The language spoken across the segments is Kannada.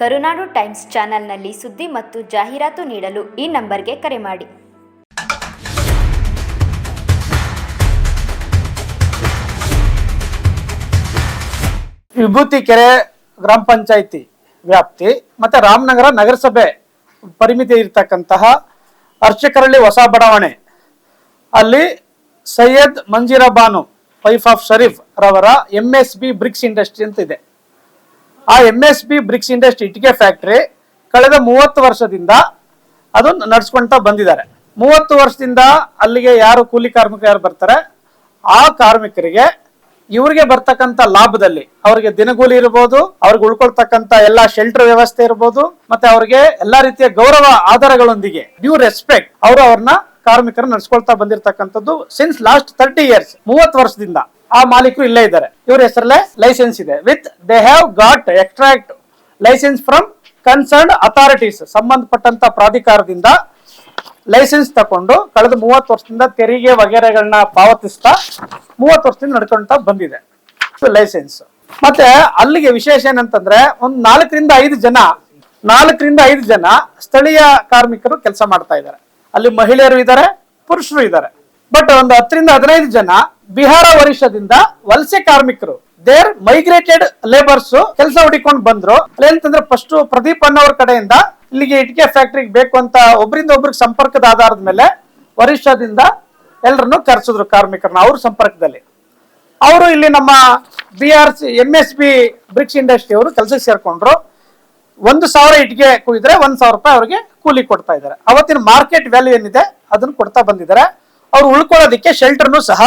ಕರುನಾಡು ಟೈಮ್ಸ್ ಚಾನೆಲ್ನಲ್ಲಿ ಸುದ್ದಿ ಮತ್ತು ಜಾಹೀರಾತು ನೀಡಲು ಈ ನಂಬರ್ಗೆ ಕರೆ ಮಾಡಿ. ವಿಭೂತಿ ಕೆರೆ ಗ್ರಾಮ ಪಂಚಾಯಿತಿ ವ್ಯಾಪ್ತಿ ಮತ್ತೆ ರಾಮನಗರ ನಗರಸಭೆ ಪರಿಮಿತಿ ಇರತಕ್ಕಂತಹ ಅರ್ಚಕರಳ್ಳಿ ಹೊಸ ಬಡಾವಣೆ. ಅಲ್ಲಿ ಸೈಯದ್ ಮಂಜೀರಾ ಬಾನು, ವೈಫ್ ಆಫ್ ಶರೀಫ್ ರವರ M S B bricks industry ಅಂತ ಇದೆ ಆ M S B bricks industry ಇಟ್ಟಿಗೆ ಫ್ಯಾಕ್ಟರಿ ಕಳೆದ ಮೂವತ್ತು ವರ್ಷದಿಂದ ಅದು ನಡ್ಸ್ಕೊಂತ ಬಂದಿದ್ದಾರೆ. ಮೂವತ್ತು ವರ್ಷದಿಂದ ಅಲ್ಲಿಗೆ ಯಾರು ಕೂಲಿ ಕಾರ್ಮಿಕರು ಯಾರು ಬರ್ತಾರೆ? ಆ ಕಾರ್ಮಿಕರಿಗೆ ಇವರಿಗೆ ಬರ್ತಕ್ಕಂಥ ಲಾಭದಲ್ಲಿ ಅವರಿಗೆ ದಿನಗೂಲಿ ಇರ್ಬೋದು, ಅವ್ರಿಗೆ ಉಳ್ಕೊಳ್ತಕ್ಕಂಥ ಎಲ್ಲ ಶೆಲ್ಟರ್ ವ್ಯವಸ್ಥೆ ಇರ್ಬೋದು, ಮತ್ತೆ ಅವರಿಗೆ ಎಲ್ಲಾ ರೀತಿಯ ಗೌರವ ಆಧಾರಗಳೊಂದಿಗೆ ಡ್ಯೂ ರೆಸ್ಪೆಕ್ಟ್ ಅವರು ಅವ್ರನ್ನ ಕಾರ್ಮಿಕರು ನಡ್ಸ್ಕೊಳ್ತಾ ಬಂದಿರತಕ್ಕಂಥದ್ದು ಸಿನ್ಸ್ ಲಾಸ್ಟ್ ತರ್ಟಿ ಇಯರ್ಸ್ ಮೂವತ್ತು ವರ್ಷದಿಂದ. ಆ ಮಾಲೀಕರು ಇಲ್ಲೇ ಇದ್ದಾರೆ. ಇವ್ರ ಹೆಸರಲ್ಲೇ ಲೈಸೆನ್ಸ್ ಇದೆ. With they have got extract license from concern authorities ಸಂಬಂಧಪಟ್ಟಂತ ಪ್ರಾಧಿಕಾರದಿಂದ ಲೈಸೆನ್ಸ್ ತಕೊಂಡು ಕಳೆದ ಮೂವತ್ತು ವರ್ಷದಿಂದ ತೆರಿಗೆ ವಗೇರೆಗಳನ್ನ ಪಾವತಿಸ್ತಾ ಮೂವತ್ತು ವರ್ಷದಿಂದ ನಡ್ಕೊಂತ ಬಂದಿದೆ. ಲೈಸೆನ್ಸ್ ಮತ್ತೆ ಅಲ್ಲಿಗೆ ವಿಶೇಷ ಏನಂತಂದ್ರೆ ಒಂದ್ ನಾಲ್ಕರಿಂದ ಐದು ಜನ, ನಾಲ್ಕರಿಂದ ಐದು ಜನ ಸ್ಥಳೀಯ ಕಾರ್ಮಿಕರು ಕೆಲಸ ಮಾಡ್ತಾ ಇದ್ದಾರೆ. ಅಲ್ಲಿ ಮಹಿಳೆಯರು ಇದ್ದಾರೆ, ಪುರುಷರು ಇದ್ದಾರೆ. ಬಟ್ ಒಂದು ಹತ್ತರಿಂದ ಹದಿನೈದು ಜನ ಬಿಹಾರ ವರಿಷ್ಠದಿಂದ ವಲಸೆ ಕಾರ್ಮಿಕರು ದೇರ್ ಮೈಗ್ರೇಟೆಡ್ ಲೇಬರ್ಸ್ ಕೆಲಸ ಹುಡಿಕೊಂಡು ಬಂದ್ರು. ಅಲ್ಲೇಂತಂದ್ರೆ ಫಸ್ಟ್ ಪ್ರದೀಪ್ ಅನ್ನೋರ್ ಕಡೆಯಿಂದ ಇಲ್ಲಿಗೆ ಇಟ್ಟಿಗೆ ಫ್ಯಾಕ್ಟ್ರಿಗೆ ಬೇಕು ಅಂತ ಒಬ್ಬರಿಂದ ಒಬ್ರಿಗೆ ಸಂಪರ್ಕದ ಆಧಾರದ ಮೇಲೆ ವರಿಷ್ಠದಿಂದ ಎಲ್ಲರನ್ನು ಕರೆಸಿದ್ರು ಕಾರ್ಮಿಕರನ್ನ ಅವ್ರ ಸಂಪರ್ಕದಲ್ಲಿ. ಅವರು ಇಲ್ಲಿ ನಮ್ಮ B R C M S B bricks industry ಅವರು ಕೆಲಸಕ್ಕೆ ಸೇರ್ಕೊಂಡ್ರು. ಒಂದು ಸಾವಿರ ಇಟ್ಟಿಗೆ ಕುಯ್ದ್ರೆ ಒಂದ್ ಸಾವಿರ ರೂಪಾಯಿ ಅವರಿಗೆ ಕೂಲಿ ಕೊಡ್ತಾ ಇದ್ದಾರೆ. ಅವತ್ತಿನ ಮಾರ್ಕೆಟ್ ವ್ಯಾಲ್ಯೂ ಏನಿದೆ ಅದನ್ನ ಕೊಡ್ತಾ ಬಂದಿದ್ದಾರೆ. ಅವ್ರು ಉಳ್ಕೊಳ್ಳೋದಕ್ಕೆ ಶೆಲ್ಟರ್ನು ಸಹ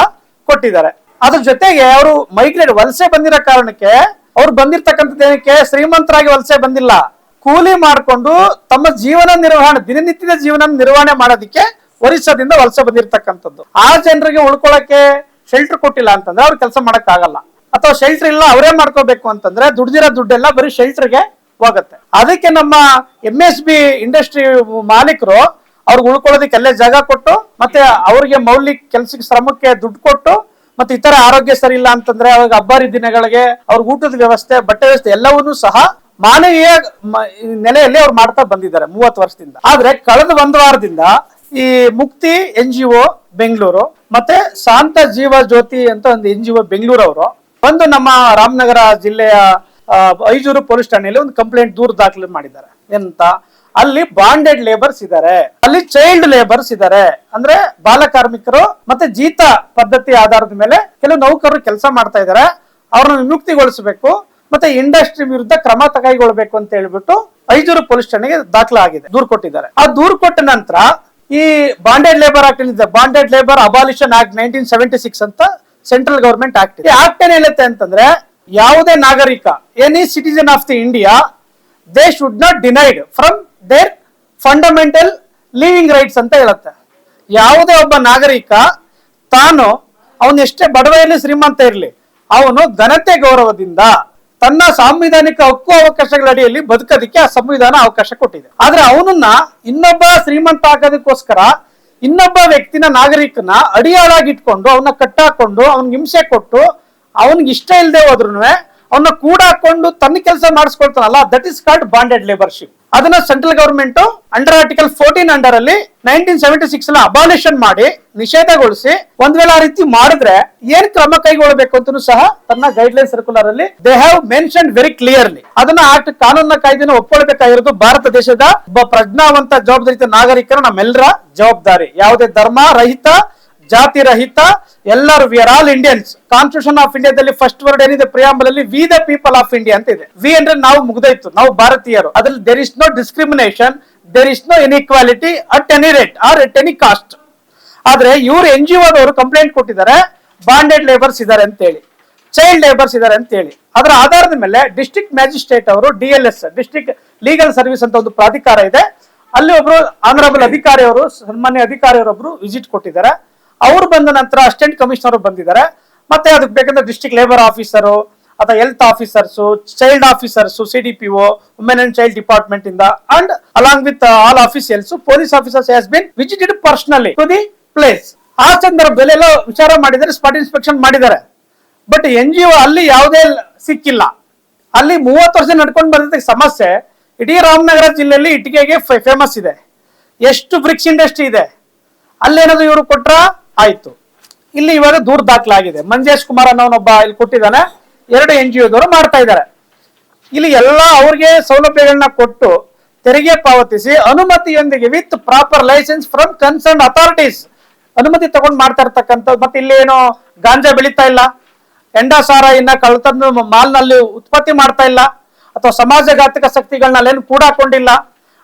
ಕೊಟ್ಟಿದ್ದಾರೆ. ಅದ್ರ ಜೊತೆಗೆ ಅವರು ಮೈಗ್ರೇಟ್ ವಲಸೆ ಬಂದಿರೋ ಕಾರಣಕ್ಕೆ ಅವ್ರು ಬಂದಿರ್ತಕ್ಕಂಥದ್ದು ಏನಕ್ಕೆ? ಶ್ರೀಮಂತರಾಗಿ ವಲಸೆ ಬಂದಿಲ್ಲ. ಕೂಲಿ ಮಾಡಿಕೊಂಡು ತಮ್ಮ ಜೀವನ ನಿರ್ವಹಣೆ, ದಿನನಿತ್ಯದ ಜೀವನ ನಿರ್ವಹಣೆ ಮಾಡೋದಕ್ಕೆ ಒರಿಸ್ಸಾದಿಂದ ವಲಸೆ ಬಂದಿರತಕ್ಕಂಥದ್ದು. ಆ ಜನರಿಗೆ ಉಳ್ಕೊಳ್ಳಕ್ಕೆ ಶೆಲ್ಟರ್ ಕೊಟ್ಟಿಲ್ಲ ಅಂತಂದ್ರೆ ಅವ್ರು ಕೆಲಸ ಮಾಡಕ್ ಆಗಲ್ಲ ಅಥವಾ ಶೆಲ್ಟರ್ ಇಲ್ಲ, ಅವರೇ ಮಾಡ್ಕೋಬೇಕು ಅಂತಂದ್ರೆ ದುಡ್ದಿರೋ ದುಡ್ಡೆಲ್ಲ ಬರೀ ಶೆಲ್ಟರ್ಗೆ ಹೋಗುತ್ತೆ. ಅದಕ್ಕೆ ನಮ್ಮ ಎಂ ಎಸ್ ಬಿ ಇಂಡಸ್ಟ್ರಿ ಮಾಲೀಕರು ಅವ್ರಿಗೆ ಉಳ್ಕೊಳ್ಳೋದಕ್ಕೆ ಅಲ್ಲೇ ಜಾಗ ಕೊಟ್ಟು, ಮತ್ತೆ ಅವ್ರಿಗೆ ಮೌಲ್ಯ ಕೆಲ್ಸಕ್ಕೆ ಶ್ರಮಕ್ಕೆ ದುಡ್ಡು ಕೊಟ್ಟು, ಮತ್ತೆ ಇತರ ಆರೋಗ್ಯ ಸರಿ ಇಲ್ಲ ಅಂತಂದ್ರೆ ಅವಾಗ ಹಬ್ಬಾರಿ ದಿನಗಳಿಗೆ ಅವ್ರಿಗೆ ಊಟದ ವ್ಯವಸ್ಥೆ, ಬಟ್ಟೆ ವ್ಯವಸ್ಥೆ ಎಲ್ಲವನ್ನೂ ಸಹ ಮಾನವೀಯ ನೆಲೆಯಲ್ಲಿ ಅವ್ರು ಮಾಡ್ತಾ ಬಂದಿದ್ದಾರೆ ಮೂವತ್ತು ವರ್ಷದಿಂದ. ಆದ್ರೆ ಕಳೆದ ಒಂದು ವಾರದಿಂದ ಈ ಮುಕ್ತಿ ಎನ್ ಜಿ ಒ ಬೆಂಗಳೂರು, ಮತ್ತೆ ಶಾಂತ ಜೀವ ಜ್ಯೋತಿ ಅಂತ ಒಂದು ಎನ್ ಜಿ ಒ ಬೆಂಗಳೂರು ಅವರು ಬಂದು ನಮ್ಮ ರಾಮನಗರ ಜಿಲ್ಲೆಯ ಐಜೂರು ಪೊಲೀಸ್ ಠಾಣೆಯಲ್ಲಿ ಒಂದು ಕಂಪ್ಲೇಂಟ್ ದೂರು ದಾಖಲೆ ಮಾಡಿದ್ದಾರೆ. ಎಂತ? ಅಲ್ಲಿ ಬಾಂಡೆಡ್ ಲೇಬರ್ಸ್ ಇದ್ದಾರೆ ಅಲ್ಲಿ ಚೈಲ್ಡ್ ಲೇಬರ್ಸ್ ಇದ್ದಾರೆ ಅಂದ್ರೆ ಬಾಲ ಕಾರ್ಮಿಕರು ಮತ್ತೆ ಜೀತ ಪದ್ಧತಿ ಆಧಾರದ ಮೇಲೆ ಕೆಲವು ನೌಕರರು ಕೆಲಸ ಮಾಡ್ತಾ ಇದ್ದಾರೆ ಅವ್ರನ್ನ ವಿಮುಕ್ತಿಗೊಳಿಸಬೇಕು. ಮತ್ತೆ ಇಂಡಸ್ಟ್ರಿ ವಿರುದ್ಧ ಕ್ರಮ ಕೈಗೊಳ್ಬೇಕು ಅಂತ ಹೇಳ್ಬಿಟ್ಟು ಐಜೂರು ಪೊಲೀಸ್ ಠಾಣೆಗೆ ದಾಖಲಾಗಿದೆ. ದೂರು ಕೊಟ್ಟಿದ್ದಾರೆ. ಆ ದೂರು ಕೊಟ್ಟ ನಂತರ ಈ ಬಾಂಡೆಡ್ ಲೇಬರ್ ಆಕ್ಟ್ ಏನಿದೆ? Bonded labour abolition act nineteen seventy six ಅಂತ ಸೆಂಟ್ರಲ್ ಗವರ್ಮೆಂಟ್ ಆಕ್ಟ್ ಈ ಆಕ್ಟ್ ಏನ್ ಹೇಳುತ್ತೆ ಅಂತಂದ್ರೆ ಯಾವುದೇ ನಾಗರಿಕ any citizen of the India they should not denied from their fundamental living rights ಅಂತ ಹೇಳುತ್ತೆ. ಯಾವುದೇ ಒಬ್ಬ ನಾಗರಿಕ ತಾನು ಅವನು ಎಷ್ಟೇ ಬಡವ ಇರಲಿ ಶ್ರೀಮಂತ ಇರಲಿ, ಅವನು ಘನತೆ ಗೌರವದಿಂದ ತನ್ನ ಸಾಂವಿಧಾನಿಕ ಹಕ್ಕು ಅವಕಾಶಗಳ ಅಡಿಯಲ್ಲಿ ಬದುಕೋದಿಕ್ಕೆ ಆ ಸಂವಿಧಾನ ಅವಕಾಶ ಕೊಟ್ಟಿದೆ. ಆದ್ರೆ ಅವನನ್ನ ಇನ್ನೊಬ್ಬ ಶ್ರೀಮಂತ ಆಗೋದಕ್ಕೋಸ್ಕರ ಇನ್ನೊಬ್ಬ ವ್ಯಕ್ತಿನ ನಾಗರಿಕನ ಅಡಿಯಾಳಾಗಿಟ್ಕೊಂಡು ಅವನ್ನ ಕಟ್ಟಾಕೊಂಡು, ಅವ್ನಿಗೆ ಹಿಂಸೆ ಕೊಟ್ಟು, ಅವನಿಗೆ ಇಷ್ಟ ಇಲ್ಲದೆ ಹೋದ್ರು ಅವನ್ನ ಕೂಡಾಕೊಂಡು ತನ್ನ ಕೆಲಸ ಮಾಡಿಸ್ಕೊಳ್ತಾನಲ್ಲ that is called bonded labourship ಅದನ್ನ central government under article fourteen under ಅಲ್ಲಿ ನೈನ್ಟೀನ್ ಸೆವೆಂಟಿ ಸಿಕ್ಸ್ ಅಲ್ಲಿ ಅಬಾಲಿಷನ್ ಮಾಡಿ ನಿಷೇಧಗೊಳಿಸಿ ಒಂದ್ ವೇಳೆ ಆ ರೀತಿ ಮಾಡಿದ್ರೆ ಏನ್ ಕ್ರಮ ಕೈಗೊಳ್ಳಬೇಕು ಅಂತನು ಸಹ ತನ್ನ ಗೈಡ್ ಲೈನ್ ಸರ್ಕ್ಯುಲರ್ ಅಲ್ಲಿ they have mention very clearly ಅದನ್ನ ಆ ಕಾನೂನಿನ ಕಾಯ್ದೆನ ಒಪ್ಕೊಳ್ಬೇಕಾಗಿರೋದು ಭಾರತ ದೇಶದ ಒಬ್ಬ ಪ್ರಜ್ಞಾವಂತ ಜವಾಬ್ದಾರಿತ ನಾಗರಿಕರ ನಮ್ಮೆಲ್ಲರ ಜವಾಬ್ದಾರಿ. ಯಾವುದೇ ಧರ್ಮ, ರಹಿತ ಜಾತಿ ರಹಿತ ಎಲ್ಲರೂ we are all Indians constitution of ಇಂಡಿಯಾದಲ್ಲಿ ಫಸ್ಟ್ ವರ್ಡ್ ಏನಿದೆ? ಪ್ರಿಯಾಂಬಲ್ ಅಲ್ಲಿ we the people of India ಅಂತ ಇದೆ. ವಿ ಅಂದ್ರೆ ನಾವು ಮುಗ್ದಾಯ್ತು ನಾವು ಭಾರತೀಯರು. ಅದ್ರಲ್ಲಿ there is no discrimination there is no inequality at any rate or at any caste ಆದ್ರೆ ಇವ್ರು ಎನ್ ಜಿ ಒದವರು ಕಂಪ್ಲೇಂಟ್ ಕೊಟ್ಟಿದ್ದಾರೆ ಬಾಂಡೆಡ್ ಲೇಬರ್ಸ್ ಇದ್ದಾರೆ ಅಂತ ಹೇಳಿ ಚೈಲ್ಡ್ ಲೇಬರ್ಸ್ ಇದ್ದಾರೆ ಅಂತ ಹೇಳಿ ಅದರ ಆಧಾರದ ಮೇಲೆ ಡಿಸ್ಟ್ರಿಕ್ಟ್ ಮ್ಯಾಜಿಸ್ಟ್ರೇಟ್ ಅವರು D L S district legal service ಅಂತ ಒಂದು ಪ್ರಾಧಿಕಾರ ಇದೆ. ಅಲ್ಲಿ ಒಬ್ರು ಆನರಬಲ್ ಅಧಿಕಾರಿಯವರು ಸನ್ಮಾನ್ಯ ಅಧಿಕಾರಿಯವರೊಬ್ರು ವಿಸಿಟ್ ಕೊಟ್ಟಿದ್ದಾರೆ. ಅವ್ರು ಬಂದ ನಂತರ ಅಸಿಸ್ಟೆಂಟ್ ಕಮಿಷನರ್ ಬಂದಿದ್ದಾರೆ. ಮತ್ತೆ ಅದಕ್ಕೆ ಬೇಕಂದ್ರೆ ಡಿಸ್ಟ್ರಿಕ್ಟ್ ಲೇಬರ್ ಆಫೀಸರು ಅಥವಾ health officers, child officers, C D P O, women and child department ಇಂದ and along with all officials, police officers has been visited personally to the place ಆ ಸಂದರ್ಭದಲ್ಲಿ ಎಲ್ಲ ವಿಚಾರ ಮಾಡಿದರೆ ಸ್ಪಾಟ್ ಇನ್ಸ್ಪೆಕ್ಷನ್ ಮಾಡಿದ್ದಾರೆ. ಬಟ್ ಎನ್ ಜಿ ಒ ಅಲ್ಲಿ ಯಾವುದೇ ಸಿಕ್ಕಿಲ್ಲ. ಅಲ್ಲಿ ಮೂವತ್ತು ವರ್ಷ ನಡ್ಕೊಂಡು ಬಂದಿದ್ದ ಸಮಸ್ಯೆ, ಇಡೀ ರಾಮನಗರ ಜಿಲ್ಲೆಯಲ್ಲಿ ಇಟ್ಟಿಗೆಗೆ ಫೇಮಸ್ ಇದೆ. ಎಷ್ಟು ಬ್ರಿಕ್ಸ್ ಇಂಡಸ್ಟ್ರಿ ಇದೆ. ಅಲ್ಲೇನಾದ್ರು ಇವರು ಕೊಟ್ರ? ಆಯ್ತು. ಇಲ್ಲಿ ಇವಾಗ ದೂರ ದಾಖಲಾಗಿದೆ. ಮಂಜೇಶ್ ಕುಮಾರ್ ಅನ್ನೋನೊಬ್ಬ ಇಲ್ಲಿ ಕೊಟ್ಟಿದ್ದಾನೆ. ಎರಡು ಎನ್ ಜಿ ಒದವರು ಮಾಡ್ತಾ ಇದ್ದಾರೆ. ಇಲ್ಲಿ ಎಲ್ಲ ಅವ್ರಿಗೆ ಸೌಲಭ್ಯಗಳನ್ನ ಕೊಟ್ಟು ತೆರಿಗೆ ಪಾವತಿಸಿ ಅನುಮತಿಯೊಂದಿಗೆ with proper license from concern authorities ಅನುಮತಿ ತಗೊಂಡ್ ಮಾಡ್ತಾ ಇರ್ತಕ್ಕಂಥದ್ದು ಮತ್ತೆ ಇಲ್ಲಿ ಏನು ಗಾಂಜಾ ಬೆಳೀತಾ ಇಲ್ಲ. ಎಂಡಾಸಾರ ಇನ್ನ ಕಳ್ತಂದು ಮಾಲ್ನಲ್ಲಿ ಉತ್ಪತ್ತಿ ಮಾಡ್ತಾ ಇಲ್ಲ. ಅಥವಾ ಸಮಾಜಘಾತಕ ಶಕ್ತಿಗಳನ್ನ ಅಲ್ಲೇನು ಕೂಡಾಕೊಂಡಿಲ್ಲ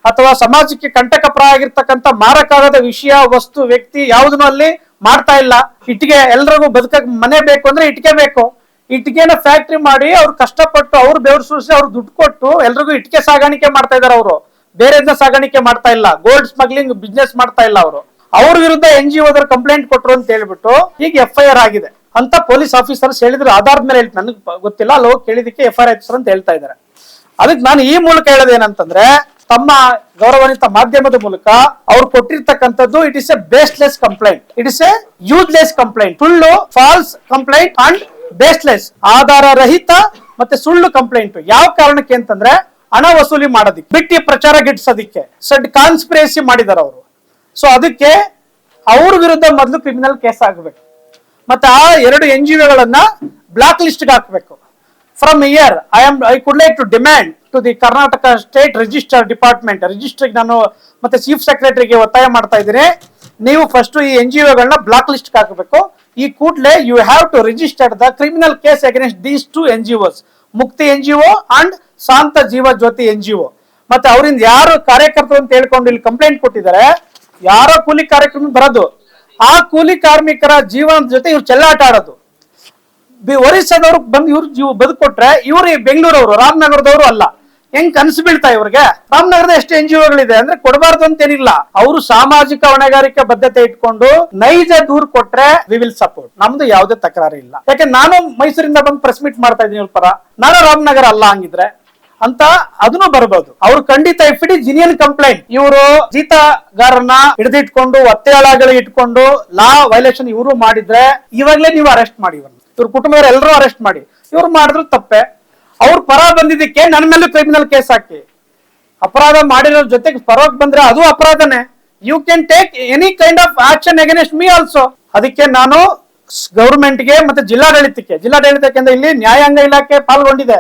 ಅಥವಾ ಸಮಾಜಕ್ಕೆ ಕಂಟಕಪ್ರಾಯ ಆಗಿರ್ತಕ್ಕಂಥ ಮಾರಕಾಗದ ವಿಷಯ, ವಸ್ತು, ವ್ಯಕ್ತಿ ಯಾವುದನ್ನು ಅಲ್ಲಿ ಮಾಡ್ತಾ ಇಲ್ಲ. ಇಟ್ಟಿಗೆ ಎಲ್ರಿಗೂ ಬದುಕಕ್ ಮನೆ ಬೇಕು ಅಂದ್ರೆ ಇಟ್ಟಿಗೆ ಬೇಕು. ಇಟ್ಟಿಗೆನ ಫ್ಯಾಕ್ಟ್ರಿ ಮಾಡಿ ಅವ್ರು ಕಷ್ಟಪಟ್ಟು ಅವ್ರು ಬೆವರು ಸುರಿಸಿ ಅವ್ರು ದುಡ್ಡು ಕೊಟ್ಟು ಎಲ್ರಿಗೂ ಇಟ್ಟಿಗೆ ಸಾಗಾಣಿಕೆ ಮಾಡ್ತಾ ಇದಾರೆ ಅವರು. ಬೇರೆದ್ನ ಸಾಗಾಣಿಕೆ ಮಾಡ್ತಾ ಇಲ್ಲ. ಗೋಲ್ಡ್ ಸ್ಮಗ್ಲಿಂಗ್ ಬಿಸ್ನೆಸ್ ಮಾಡ್ತಾ ಇಲ್ಲ ಅವರು. ಅವ್ರ ವಿರುದ್ಧ ಎನ್ ಜಿ ಓದರ್ ಕಂಪ್ಲೇಂಟ್ ಕೊಟ್ರು ಅಂತ ಹೇಳ್ಬಿಟ್ಟು ಈಗ ಎಫ್ ಐ ಆರ್ ಆಗಿದೆ. ಅಂತ ಪೊಲೀಸ್ ಆಫೀಸರ್ಸ್ ಹೇಳಿದ್ರು. ಆಧಾರದ ಮೇಲೆ ನನಗೆ ಗೊತ್ತಿಲ್ಲ. ಅಲ್ಲಿ ಹೋಗಿ ಕೇಳಿದಕ್ಕೆ ಎಫ್ ಐ ಆರ್ ಅಂತ ಹೇಳ್ತಾ ಇದ್ದಾರೆ. ಅದಕ್ಕೆ ನಾನು ಈ ಮೂಲಕ ಹೇಳೋದೇನಂತಂದ್ರೆ ತಮ್ಮ ಗೌರವಾನ್ವಿತ ಮಾಧ್ಯಮದ ಮೂಲಕ ಅವ್ರು ಕೊಟ್ಟಿರ್ತಕ್ಕಂಥದ್ದು it is a baseless complaint it is a useless complaint ಸುಳ್ಳು ಫಾಲ್ಸ್ ಕಂಪ್ಲೇಂಟ್ ಅಂಡ್ ಬೇಸ್ಲೆಸ್ ಆಧಾರ ರಹಿತ ಮತ್ತೆ ಸುಳ್ಳು ಕಂಪ್ಲೇಂಟ್ ಯಾವ ಕಾರಣಕ್ಕೆ ಅಂತಂದ್ರೆ ಹಣ ವಸೂಲಿ ಮಾಡೋದಿಕ್ಕೆ, ಬಿಟ್ಟಿ ಪ್ರಚಾರ ಗಿಡ್ಸೋದಿಕ್ಕೆ, ಸಡ್ ಕಾನ್ಸ್ಪಿರೇಸಿ ಮಾಡಿದಾರೆ ಅವರು. ಸೊ ಅದಕ್ಕೆ ಅವ್ರ ವಿರುದ್ಧ ಮೊದಲು ಕ್ರಿಮಿನಲ್ ಕೇಸ್ ಆಗಬೇಕು. ಮತ್ತೆ ಆ ಎರಡು ಎನ್ ಜಿ ಒಗಳನ್ನ ಬ್ಲಾಕ್ ಲಿಸ್ಟ್ಗೆ ಹಾಕಬೇಕು. From here I am I could like to demand to the Karnataka state register department ರಿಜಿಸ್ಟ್ರಿಗೆ ನಾನು ಮತ್ತೆ ಚೀಫ್ ಸೆಕ್ರೆಟರಿಗೆ ಒತ್ತಾಯ ಮಾಡ್ತಾ ಇದ್ದೀನಿ. ನೀವು ಫಸ್ಟ್ ಈ ಎನ್ ಜಿ ಒಗಳನ್ನ ಬ್ಲಾಕ್ ಲಿಸ್ಟ್ ಹಾಕಬೇಕು. ಈ ಕೂಡಲೇ you have to registered the criminal case against these two N G Os Mukti N G O and Shanta Jeeva Jyothi N G O ಮತ್ತೆ ಅವರಿಂದ ಯಾರು ಕಾರ್ಯಕರ್ತರು ಅಂತ ಹೇಳ್ಕೊಂಡು ಇಲ್ಲಿ ಕಂಪ್ಲೇಂಟ್ ಕೊಟ್ಟಿದ್ದಾರೆ, ಯಾರೋ ಕೂಲಿ ಕಾರ್ಯಕ್ರಮ ಬರೋದು, ಆ ಕೂಲಿ ಕಾರ್ಮಿಕರ ಜೀವನದ ಜೊತೆ ಇವ್ರು ಚೆಲ್ಲಾಟ ಆಡೋದು. ಒರಿಸ್ಸಾದವ್ರು ಬಂದು ಇವ್ರು ಜೀವ ಬದುಕೊಟ್ರೆ ಇವ್ರು ಬೆಂಗಳೂರವರು, ರಾಮನಗರದವರು ಅಲ್ಲ. ಹೆಂಗ್ ಕನಸು ಬೀಳ್ತಾ ಇವ್ರಿಗೆ? ರಾಮನಗರದ ಎಷ್ಟು ಎನ್ ಜಿ ಒಗಳಿದೆ ಅಂದ್ರೆ ಕೊಡಬಾರ್ದು ಅಂತೇನಿಲ್ಲ. ಅವರು ಸಾಮಾಜಿಕ ಹೊಣೆಗಾರಿಕೆ ಬದ್ಧತೆ ಇಟ್ಕೊಂಡು ನೈಜ ದೂರ್ ಕೊಟ್ರೆ ವಿ ವಿಲ್ ಸಪೋರ್ಟ್ ನಮ್ದು ಯಾವುದೇ ತಕರಾರು ಇಲ್ಲ. ಯಾಕೆ, ನಾನು ಮೈಸೂರಿಂದ ಬಂದು ಪ್ರೆಸ್ ಮೀಟ್ ಮಾಡ್ತಾ ಇದ್ದೀನಿ ಪರ. ನಾನು ರಾಮನಗರ ಅಲ್ಲ ಹಂಗಿದ್ರೆ. ಅಂತ ಅದನ್ನು ಬರಬಹುದು ಅವ್ರು ಖಂಡಿತ ಇಫ್ ಇಟ್ ಜಿನಿಯನ್ ಕಂಪ್ಲೇಂಟ್ ಇವರು ಜೀತಗಾರನ್ನ ಹಿಡಿದಿಟ್ಕೊಂಡು ಒತ್ತೆಯಾಳಗಳು ಇಟ್ಕೊಂಡು ಲಾ ವೈಲೇಷನ್ ಇವರು ಮಾಡಿದ್ರೆ, ಇವಾಗ್ಲೇ ನೀವು ಅರೆಸ್ಟ್ ಮಾಡಿ ಇವ್ರ ಕುಟುಂಬದವ್ರು ಎಲ್ಲರೂ ಅರೆಸ್ಟ್ ಮಾಡಿ. ಇವ್ರು ಮಾಡಿದ್ರು ತಪ್ಪೆ. ಅವ್ರ ಪರ ಬಂದಿದ್ದಕ್ಕೆ ನನ್ನ ಮೇಲೆ ಕ್ರಿಮಿನಲ್ ಕೇಸ್ ಹಾಕಿ. ಅಪರಾಧ ಮಾಡಿರೋ ಜೊತೆಗೆ ಪರವಾಗಿ ಬಂದ್ರೆ ಅದು ಅಪರಾಧನೇ. You can take any kind of action against me also ಅದಕ್ಕೆ ನಾನು ಗೌರ್ಮೆಂಟ್ಗೆ ಮತ್ತೆ ಜಿಲ್ಲಾಡಳಿತಕ್ಕೆ ಜಿಲ್ಲಾಡಳಿತಕ್ಕೆ ಅಂದ್ರೆ ಇಲ್ಲಿ ನ್ಯಾಯಾಂಗ ಇಲಾಖೆ ಪಾಲ್ಗೊಂಡಿದೆ.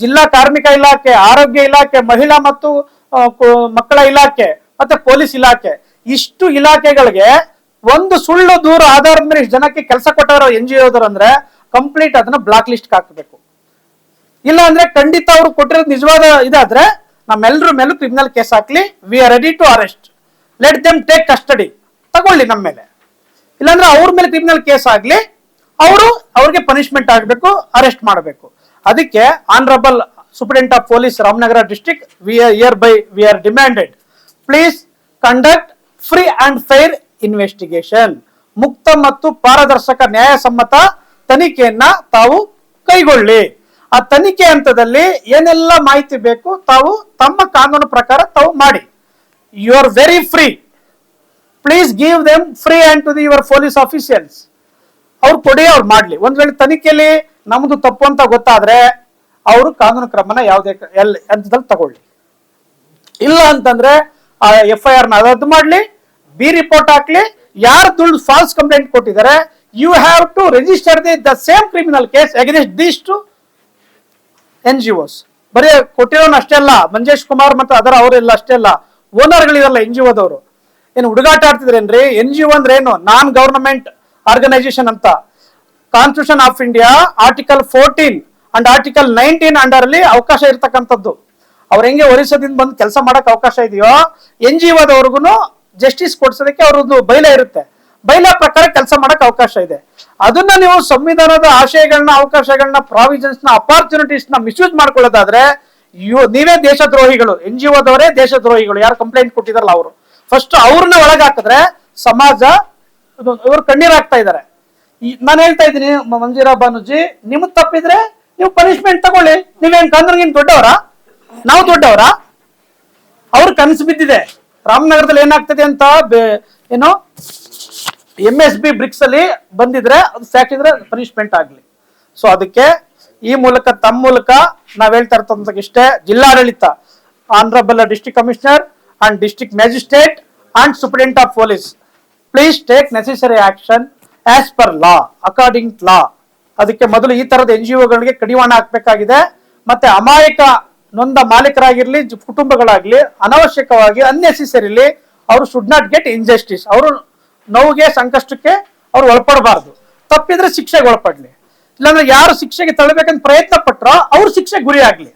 ಜಿಲ್ಲಾ ಕಾರ್ಮಿಕ ಇಲಾಖೆ, ಆರೋಗ್ಯ ಇಲಾಖೆ, ಮಹಿಳಾ ಮತ್ತು ಮಕ್ಕಳ ಇಲಾಖೆ, ಮತ್ತೆ ಪೊಲೀಸ್ ಇಲಾಖೆ. ಇಷ್ಟು ಇಲಾಖೆಗಳಿಗೆ ಒಂದು ಸುಳ್ಳು ದೂರ ಆಧಾರದ ಮೇಲೆ ಜನಕ್ಕೆ ಕೆಲಸ ಕೊಟ್ಟವರು ಎನ್ ಜಿ ಅಂದ್ರೆ ಕಂಪ್ಲೀಟ್ ಅದನ್ನ ಬ್ಲಾಕ್ ಲಿಸ್ಟ್ ಹಾಕಬೇಕು. ಇಲ್ಲ ಅಂದ್ರೆ ಖಂಡಿತ ಅವರು ಕೊಟ್ಟಿರೋದು ನಿಜವಾದ ಇದಾದ್ರೆ ನಮ್ಮೆಲ್ಲರ ಮೇಲೂ ಕ್ರಿಮಿನಲ್ ಕೇಸ್ ಹಾಕ್ಲಿ. We are ready to arrest let them take custody ತಗೊಳ್ಳಿ ನಮ್ಮ ಮೇಲೆ. ಇಲ್ಲಾಂದ್ರೆ ಅವ್ರ ಮೇಲೆ ಕ್ರಿಮಿನಲ್ ಕೇಸ್ ಆಗ್ಲಿ, ಅವರು ಅವ್ರಿಗೆ ಪನಿಷ್ಮೆಂಟ್ ಆಗಬೇಕು ಅರೆಸ್ಟ್ ಮಾಡಬೇಕು. ಅದಕ್ಕೆ honourable superintendent of police Ramanagara district we hereby we are demanded please conduct free and fair investigation ಮುಕ್ತ ಮತ್ತು ಪಾರದರ್ಶಕ ನ್ಯಾಯಸಮ್ಮತ ತನಿಖೆಯನ್ನ ತಾವು ಕೈಗೊಳ್ಳಿ. ಆ ತನಿಖೆ ಹಂತದಲ್ಲಿ ಏನೆಲ್ಲ ಮಾಹಿತಿ ಬೇಕು ತಾವು ತಮ್ಮ ಕಾನೂನು ಪ್ರಕಾರ ತಾವು ಮಾಡಿ. You are very free please give them free and to the your police officials ಅವ್ರು ಕೊಡಿ, ಅವ್ರು ಮಾಡಲಿ. ಒಂದು ವೇಳೆ ತನಿಖೆಯಲ್ಲಿ ನಮ್ಮದು ತಪ್ಪು ಅಂತ ಗೊತ್ತಾದ್ರೆ ಅವರು ಕಾನೂನು ಕ್ರಮನ ಯಾವುದೇ ಎಲ್ಲಿ ಎಲ್, ಹಂತದಲ್ಲಿ ತಗೊಳ್ಳಿ. ಇಲ್ಲ ಅಂತಂದ್ರೆ, ಆ ಎಫ್ ಐ ಆರ್ನ ರದ್ದು ಮಾಡಲಿ ಬಿ ರಿಪೋರ್ಟ್ ಹಾಕ್ಲಿ, ಯಾರು ದುಡ್ಡು ಫಾಲ್ಸ್ ಕಂಪ್ಲೇಂಟ್ ಕೊಟ್ಟಿದ್ದಾರೆ you have to register the the same criminal case against these two N G Os ಬರೀ ಕೊಟ್ಟಿರೋನ್ ಅಷ್ಟೇ ಅಲ್ಲ, ಮಂಜೇಶ್ ಕುಮಾರ್ ಮತ್ತು ಅದರ ಅವರೆಲ್ಲ ಅಷ್ಟೇ ಅಲ್ಲ ಓನರ್ಗಳಿರಲ್ಲ ಎನ್ ಜಿ ಒದವರು ಏನು ಹುಡುಗಾಟ ಆಡ್ತಿದ್ರೇನ್ರಿ? ಎನ್ ಜಿ ಓ ಅಂದ್ರೆ ಏನು? ನಾನ್ ಗವರ್ನಮೆಂಟ್ ಆರ್ಗನೈಸೇಷನ್ ಅಂತ. Constitution of India article fourteen and article nineteen under ಅಲ್ಲಿ ಅವಕಾಶ ಇರತಕ್ಕಂಥದ್ದು. ಅವ್ರ ಹೆಂಗೆ ಒರಿಸದಿಂದ ಬಂದು ಕೆಲಸ ಮಾಡಕ್ ಅವಕಾಶ ಇದೆಯೋ ಎನ್ ಜಿ ಒದವ್ರಿಗೂ ಜಸ್ಟಿಸ್ ಕೊಡ್ಸೋದಕ್ಕೆ ಅವ್ರದ್ದು ಬೈಲ ಇರುತ್ತೆ. ಬೈಲ ಪ್ರಕಾರ ಕೆಲಸ ಮಾಡಕ್ ಅವಕಾಶ ಇದೆ. ಅದನ್ನ ನೀವು ಸಂವಿಧಾನದ ಆಶಯಗಳನ್ನ, ಅವಕಾಶಗಳನ್ನ ಪ್ರಾವಿಜನ್ಸ್ನ ಅಪಾರ್ಚುನಿಟೀಸ್ನ ಮಿಸ್ಯೂಸ್ ಮಾಡ್ಕೊಳ್ಳೋದಾದ್ರೆ ನೀವೇ ದೇಶದ್ರೋಹಿಗಳು, ಎನ್ ಜಿ ಒದವರೇ ದೇಶದ್ರೋಹಿಗಳು, ಯಾರು ಕಂಪ್ಲೇಂಟ್ ಕೊಟ್ಟಿದಾರಲ್ಲ ಅವರು. ಫಸ್ಟ್ ಅವ್ರನ್ನ ಒಳಗಾಕಿದ್ರೆ ಸಮಾಜ ಇವರು ಇವ್ರು ಕಣ್ಣೀರ್ ಹಾಕ್ತಾ ಇದ್ದಾರೆ ನಾನು ಹೇಳ್ತಾ ಇದ್ದೀನಿ ಮಂಜೀರಾ ಬಾನುಜಿ ನಿಮ್ಗ್ ತಪ್ಪಿದ್ರೆ ನೀವು ಪನಿಷ್ಮೆಂಟ್ ತಗೊಳ್ಳಿ. ನೀವೇನ್ ಕಾನೂನಿಗಿನ್ ದೊಡ್ಡವರ? ನಾವು ದೊಡ್ಡವರ? ಅವ್ರ ಕನಸು ಬಿದ್ದಿದೆ. ರಾಮನಗರದಲ್ಲಿ ಏನಾಗ್ತದೆ ಅಂತ ಏನು? ಎಂ ಎಸ್ ಬಿ ಬ್ರಿಕ್ಸ್ ಅಲ್ಲಿ ಬಂದಿದ್ರೆ ಅದು ಸಾಕಿದ್ರೆ ಪನಿಷ್ಮೆಂಟ್ ಆಗ್ಲಿ. ಸೊ ಅದಕ್ಕೆ ಈ ಮೂಲಕ ತಮ್ಮ ಮೂಲಕ ನಾವ್ ಹೇಳ್ತಾ ಇರ್ತಂತ ಇಷ್ಟೇ, ಜಿಲ್ಲಾಡಳಿತ honourable district commissioner and district magistrate and superintendent of police please take necessary action as per law according law. ಅದಕ್ಕೆ ಮೊದಲು ಈ ತರದ ಎನ್ ಜಿ ಒಗಳಿಗೆ ಕಡಿವಾಣ ಹಾಕಬೇಕಾಗಿದೆ. ಮತ್ತೆ ಅಮಾಯಕ ನೊಂದ ಮಾಲೀಕರಾಗಿರ್ಲಿ, ಕುಟುಂಬಗಳಾಗ್ಲಿ, ಅನವಶ್ಯಕವಾಗಿ ಅನ್ನೆಸೆಸರಿಲಿ ಅವರು ಶುಡ್ ನಾಟ್ ಗೆಟ್ ಇಂಜಸ್ಟಿಸ್ ಅವರು ನೋವಿಗೆ, ಸಂಕಷ್ಟಕ್ಕೆ ಅವ್ರು ಒಳಪಡಬಾರ್ದು. ತಪ್ಪಿದ್ರೆ ಶಿಕ್ಷೆಗೆ ಒಳಪಡ್ಲಿ. ಇಲ್ಲಾಂದ್ರೆ ಯಾರು ಶಿಕ್ಷೆಗೆ ತಳ್ಳಬೇಕಂತ ಪ್ರಯತ್ನ ಪಟ್ರೋ ಅವ್ರು ಶಿಕ್ಷೆ ಗುರಿ ಆಗ್ಲಿ.